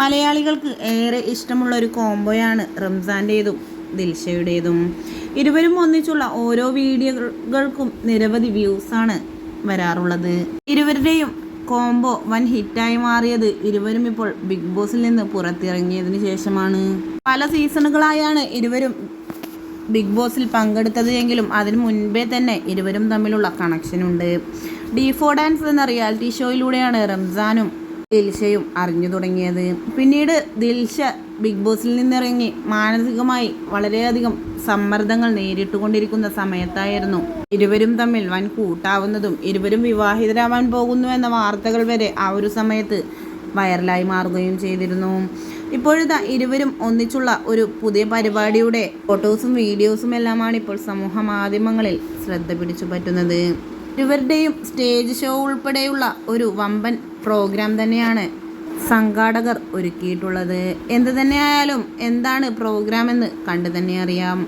മലയാളികൾക്ക് ഏറെ ഇഷ്ടമുള്ള ഒരു കോംബോയാണ് റംസാന്റേതും ദിൽഷയുടേതും. ഇരുവരും ഒന്നിച്ചുള്ള ഓരോ വീഡിയോകൾക്കും നിരവധി വ്യൂസാണ് വരാറുള്ളത്. ഇരുവരുടെയും കോംബോ വൻ ഹിറ്റായി മാറിയത് ഇരുവരും ഇപ്പോൾ ബിഗ് ബോസിൽ നിന്ന് പുറത്തിറങ്ങിയതിനു ശേഷമാണ്. പല സീസണുകളായാണ് ഇരുവരും ബിഗ് ബോസിൽ പങ്കെടുത്തത് എങ്കിലും അതിനു മുൻപേ തന്നെ ഇരുവരും തമ്മിലുള്ള കണക്ഷനുണ്ട്. ഡി ഫോർ ഡാൻസ് എന്ന റിയാലിറ്റി ഷോയിലൂടെയാണ് റംസാനും ദിൽഷയും അറിഞ്ഞു തുടങ്ങിയത്. പിന്നീട് ദിൽഷ ബിഗ് ബോസിൽ നിന്നിറങ്ങി മാനസികമായി വളരെയധികം സമ്മർദ്ദങ്ങൾ നേരിട്ടുകൊണ്ടിരിക്കുന്ന സമയത്തായിരുന്നു. ഇരുവരും തമ്മിൽ വൻ കൂട്ടാവുന്നതും ഇരുവരും വിവാഹിതരാവാൻ പോകുന്നു എന്ന വാർത്തകൾ വരെ ആ ഒരു സമയത്ത് വൈറലായി മാറുകയും ചെയ്തിരുന്നു. ഇപ്പോഴത്തെ ഇരുവരും ഒന്നിച്ചുള്ള ഒരു പുതിയ പരിപാടിയുടെ ഫോട്ടോസും വീഡിയോസും എല്ലാമാണ് ഇപ്പോൾ സമൂഹ മാധ്യമങ്ങളിൽ ശ്രദ്ധ പിടിച്ചു പറ്റുന്നത്. ഇരുവരുടെയും സ്റ്റേജ് ഷോ ഉൾപ്പെടെയുള്ള ഒരു വമ്പൻ പ്രോഗ്രാം തന്നെയാണ് സംഘാടകർ ഒരുക്കിയിട്ടുള്ളത്. എന്ത് തന്നെയായാലും എന്താണ് പ്രോഗ്രാം എന്ന് കണ്ടു തന്നെ അറിയാം.